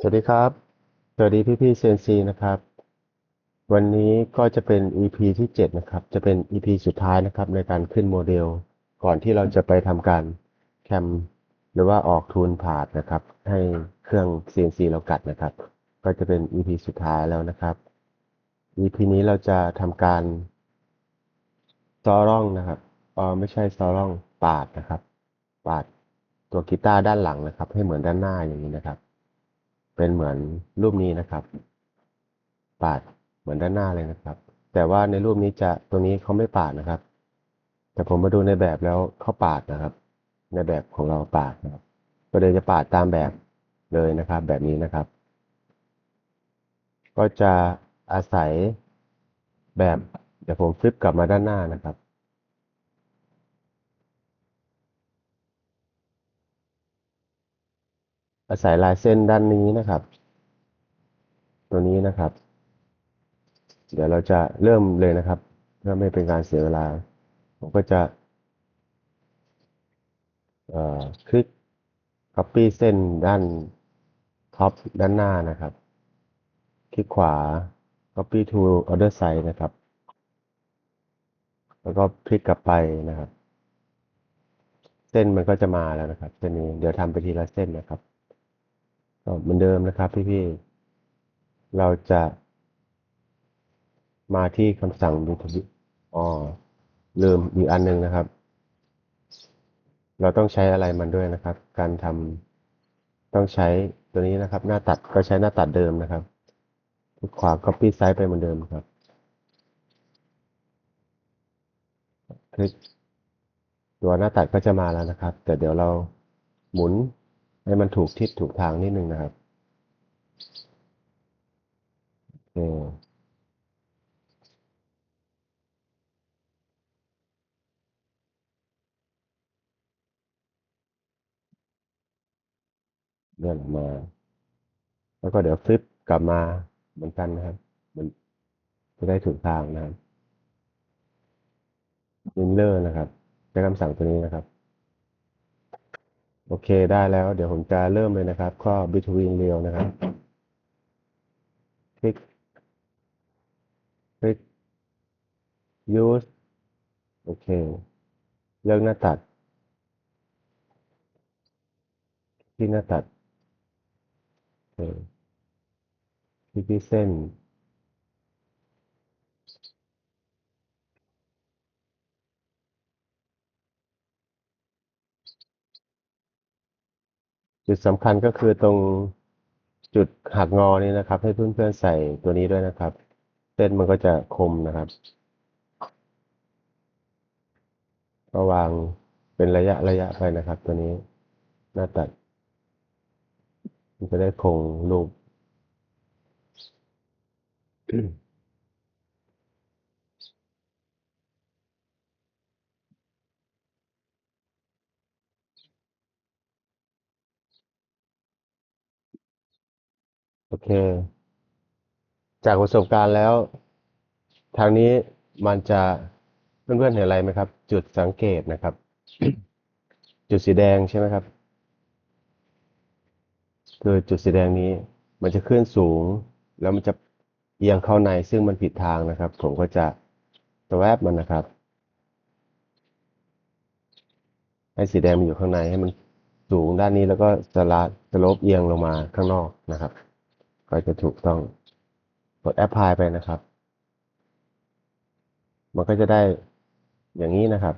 สวัสดีครับ สวัสดีพี่พี่เซนซีนะครับ วันนี้ก็จะเป็น EP ที่เจ็ดนะครับ จะเป็น EP สุดท้ายนะครับ ในการขึ้นโมเดล ก่อนที่เราจะไปทำการแคมหรือว่าออกทูนผ่าดนะครับ ให้เครื่อง CNC เรากัดนะครับ ก็จะเป็น EP สุดท้ายแล้วนะครับ EP นี้เราจะทำการซอร่องนะครับเออไม่ใช่ซอร่องปาดนะครับ ปาดตัวกีตาร์ด้านหลังนะครับ ให้เหมือนด้านหน้าอย่างนี้นะครับ เป็นเหมือนรูปนี้นะครับ ปาดเหมือนด้านหน้าเลยนะครับ แต่ว่าในรูปนี้จะตัวนี้เขาไม่ปาดนะครับ แต่ผมมาดูในแบบแล้วเขาปาดนะครับ ในแบบของเราปาดนะครับก็เลยจะปาดตามแบบเลยนะครับ แบบนี้นะครับ ก็จะอาศัยแบบเดี๋ยวผมฟลิปกลับมาด้านหน้านะครับ อาศัยลายเส้นด้านนี้นะครับ ตัวนี้นะครับ เดี๋ยวเราจะเริ่มเลยนะครับเพื่อไม่เป็นการเสียเวลา ผมก็จะเอ่อคลิก copy เส้นด้านท็อปด้านหน้านะครับ คลิกขวา copy to other side นะครับ แล้วก็พลิกกลับไปนะครับ เส้นมันก็จะมาแล้วนะครับเส้นนี้เดี๋ยวทำไปทีละเส้นนะครับ เหมือนเดิมนะครับพี่ๆ เราจะ มาที่คำสั่งดูทวิอ๋อลืมอีกอันหนึงนะครับ เราต้องใช้อะไรมันด้วยนะครับ การทำต้องใช้ตัวนี้นะครับ หน้าตัดก็ใช้หน้าตัดเดิมนะครับคลิกขวา copy size ไปเหมือนเดิมครับ คลิกตัวหน้าตัดก็จะมาแล้วนะครับ แต่เดี๋ยวเราหมุน ให้มันถูกทิศถูกทางนิดนึงนะครับโอเคเลื่อนออกมา แล้วก็เดี๋ยวฟลิปกลับมาเหมือนกันนะครับ มันจะได้ถูกทางนะครับมินเลอร์นะครับใช้คำสั่งตัวนี้นะครับ โอเคได้แล้วเดี๋ยวผมจะเริ่มเลยนะครับข้อ between rail นะครับคลิกคลิก use โอเค เลือกหน้าตัด ที่หน้าตัดโอเคคลิกที่เส้น จุดสำคัญก็คือตรงจุดหักงอนี้นะครับ ให้เพื่อนๆใส่ตัวนี้ด้วยนะครับ เส้นมันก็จะคมนะครับก็วางเป็นระยะระยะไปนะครับ ตัวนี้หน้าตัด มันจะได้คงรูป โอเค จากประสบการณ์แล้ว ทางนี้มันจะเพื่อนๆเห็นอะไรไหมครับ จุดสังเกตนะครับ จุดสีแดงใช่ไหมครับ คือจุดสีแดงนี้ มันจะขึ้นสูง แล้วมันจะเอียงเข้าในซึ่งมันผิดทางนะครับ ผมก็จะสแวบมันนะครับ ให้สีแดงมันอยู่ข้างในให้มันสูงด้านนี้แล้วก็สลาสลปเอียงลงมาข้างนอกนะครับ ก็จะถูกต้องกดแอปพลายไปนะครับ มันก็จะได้อย่างนี้นะครับ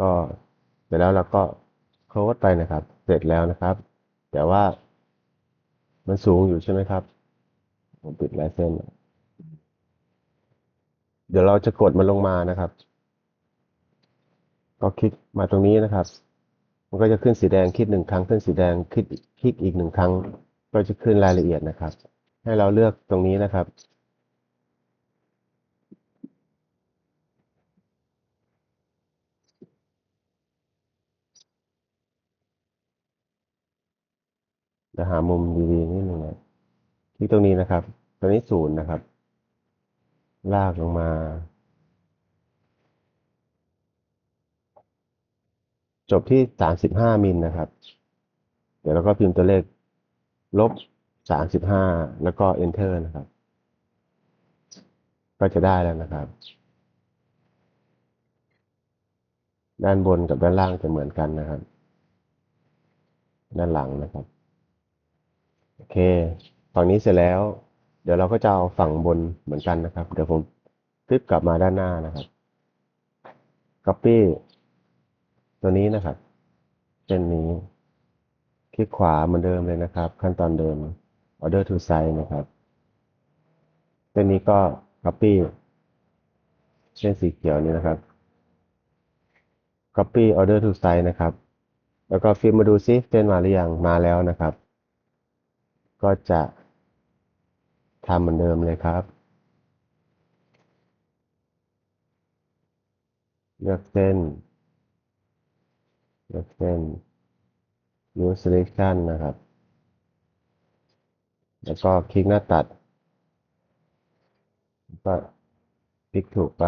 ก็เสร็จแล้วเราก็โค้ดไปนะครับ เสร็จแล้วนะครับ แต่ว่ามันสูงอยู่ใช่ไหมครับ ผมปิดลายเส้น เดี๋ยวเราจะกดมันลงมานะครับ ก็คลิกมาตรงนี้นะครับ มันก็จะขึ้นสีแดงคลิกหนึ่งครั้งขึ้นสีแดงคลิกคลิกอีกหนึ่งครั้ง ก็จะขึ้นรายละเอียดนะครับ ให้เราเลือกตรงนี้นะครับ จะหามุมดีๆนิดหนึ่งนะคลิกตรงนี้นะครับตัวนี้ศูนย์นะครับ ลากลงมา จบที่สามสิบห้ามิลนะครับ เดี๋ยวเราก็พิมพ์ตัวเลข ลบสามสิบห้าแล้วก็ enter นะครับ ก็จะได้แล้วนะครับ ด้านบนกับด้านล่างจะเหมือนกันนะครับ ด้านหลังนะครับ โอเค ฝั่งนี้เสร็จแล้ว เดี๋ยวเราก็จะเอาฝั่งบนเหมือนกันนะครับ เดี๋ยวผมคลิปกลับมาด้านหน้านะครับ copy ตัวนี้นะครับเส้นนี้ คลิกขวาเหมือนเดิมเลยนะครับ ขั้นตอนเดิม order to size นะครับเส้นนี้ก็ copy เส้นสีเขียวนี้นะครับ copy order to size นะครับ แล้วก็ฟิล์มมาดูซิเส้นมาหรือยังมาแล้วนะครับ ก็จะทำเหมือนเดิมเลยครับ เลือกเส้น เลือกเส้น use selection นะครับ แล้วก็คลิกหน้าตัด ก็คลิกถูกไป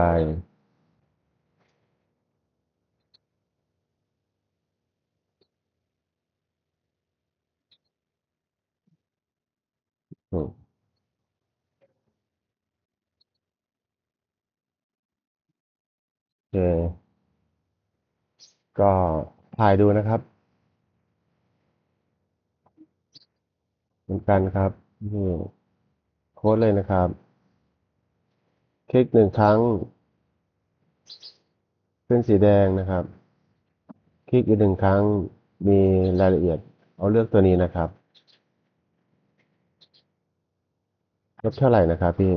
ถูกโอเคก็ถ่ายดูนะครับ เหมือนกันครับนี่โค้ดเลยนะครับ คลิกหนึ่งครั้งเป็นสีแดงนะครับ คลิกอีกหนึ่งครั้งมีรายละเอียด เอาเลือกตัวนี้นะครับลบเท่าไหร่นะครับพี่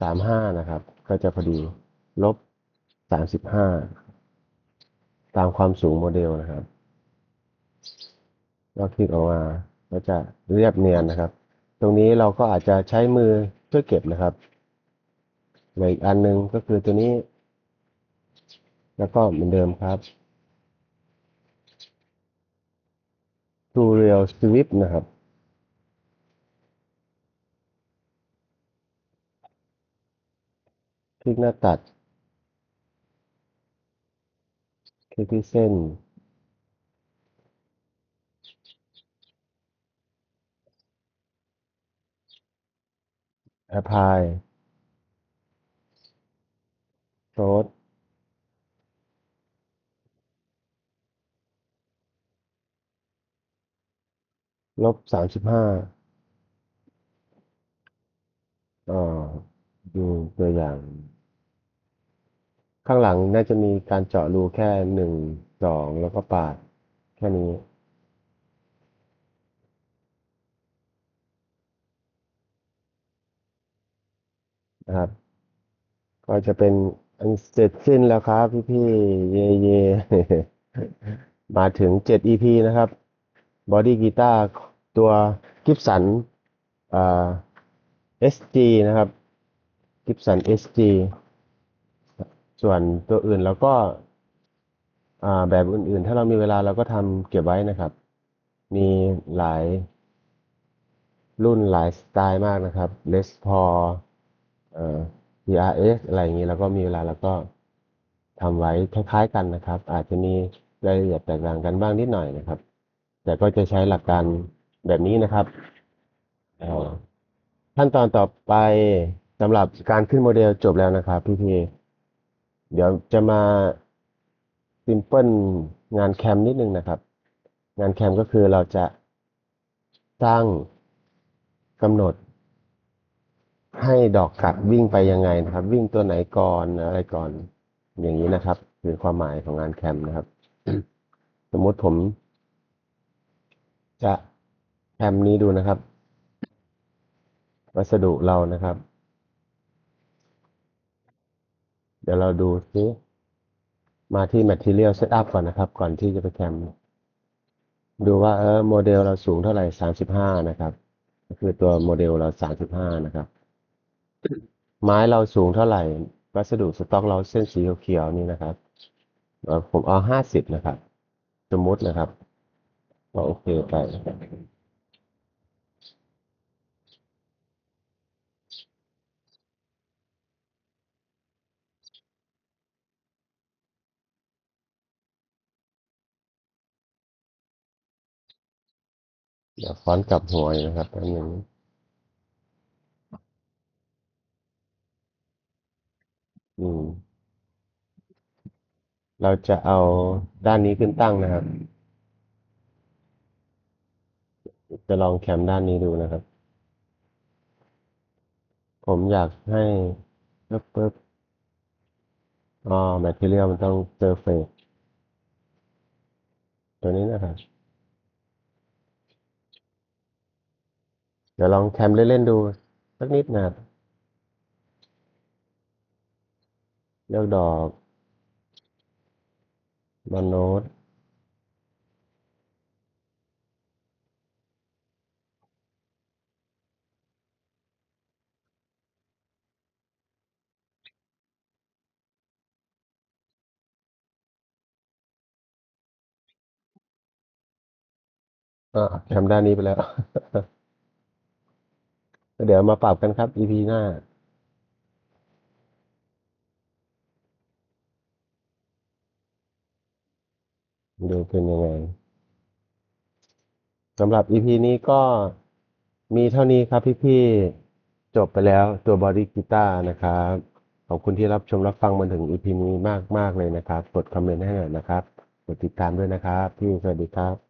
สามห้านะครับ ก็จะพอดีลบสามสิบห้าตามความสูงโมเดลนะครับ ก็คลิกออกมา ก็จะเรียบเนียนนะครับ ตรงนี้เราก็อาจจะใช้มือเพื่อเก็บนะครับเหลืออีกอันหนึงก็คือตัวนี้ แล้วก็เหมือนเดิมครับ To Real Swift นะครับคลิกหน้าตัด คลิกที่เส้น Apply โ o ดลบสามสิบห้าอ่าดูตัวอย่าง ข้างหลังน่าจะมีการเจาะรูแค่หนึ่งสองแล้วก็ปาด แค่นี้ นะครับ ก็จะเป็นอันเสร็จสิ้นแล้วครับ พี่พี่ๆเย่เย่มาถึง7 EP นะครับบอดี้กีตาร์ตัวกิฟสันอ่า SG นะครับกิฟสัน SG ส่วนตัวอื่นเราก็อ่าแบบอื่นๆ ถ้าเรามีเวลาเราก็ทำเก็บไว้นะครับ มีหลายรุ่นหลายสไตล์มากนะครับ Les Paul เอ่อ PRS อะไรอย่างนี้แล้วก็มีเวลาแล้วก็ทำไว้คล้าย ๆ กันนะครับ อาจจะมีรายละเอียดแตกต่างกันบ้างนิดหน่อยนะครับ แต่ก็จะใช้หลักการแบบนี้นะครับขั้นตอนต่อไปสำหรับการขึ้นโมเดลจบแล้วนะครับพี่พีเดี๋ยวจะมาซิมเพิลงานแคมนิดนึงนะครับ งานแคมก็คือเราจะสร้างกำหนด ให้ดอกกัดวิ่งไปยังไงนะครับ วิ่งตัวไหนก่อนอะไรก่อน อย่างนี้นะครับ คือความหมายของงานแคมนะครับ สมมติผม จะแคมนี้ดูนะครับ วัสดุเรานะครับ เดี๋ยวเราดูซิมาที่ Material Setup ก่อนนะครับ ก่อนที่จะไปแคมดูว่าเออโมเดลเราสูงเท่าไหร่สามสิบห้านะครับ ก็คือตัวโมเดลเราสามสิบห้านะครับ ไม้เราสูงเท่าไหร่ วัสดุสต็อกเราเส้นสีเขียวๆนี่นะครับผมเอาห้าสิบนะครับ สมมตินะครับก็โอเคไปเดี๋ยวฟอนต์กลับหัวนะครับแป๊บนึ อืม เราจะเอาด้านนี้ขึ้นตั้งนะครับ จะลองแคมด้านนี้ดูนะครับ ผมอยากให้ปึ๊บปึ๊บอ๋อ material มันต้อง surface ตัวนี้นะครับ เดี๋ยวลองแคมเล่นๆดูสักนิดนะครับ เลือกดอกบอนโน้ตอ่าแคมด้านนี้ไปแล้ว เดี๋ยวมาปรับกันครับ EP หน้า ดูเป็นยังไงสำหรับ EP นี้ก็มีเท่านี้ครับพี่ๆจบไปแล้วตัวบอดี้กีตาร์นะครับ ขอบคุณที่รับชมรับฟังมาถึง EP นี้มากมากเลยนะครับ กดคอมเมนต์ให้หน่อยนะครับ กดติดตามด้วยนะครับ พี่สวัสดีครับ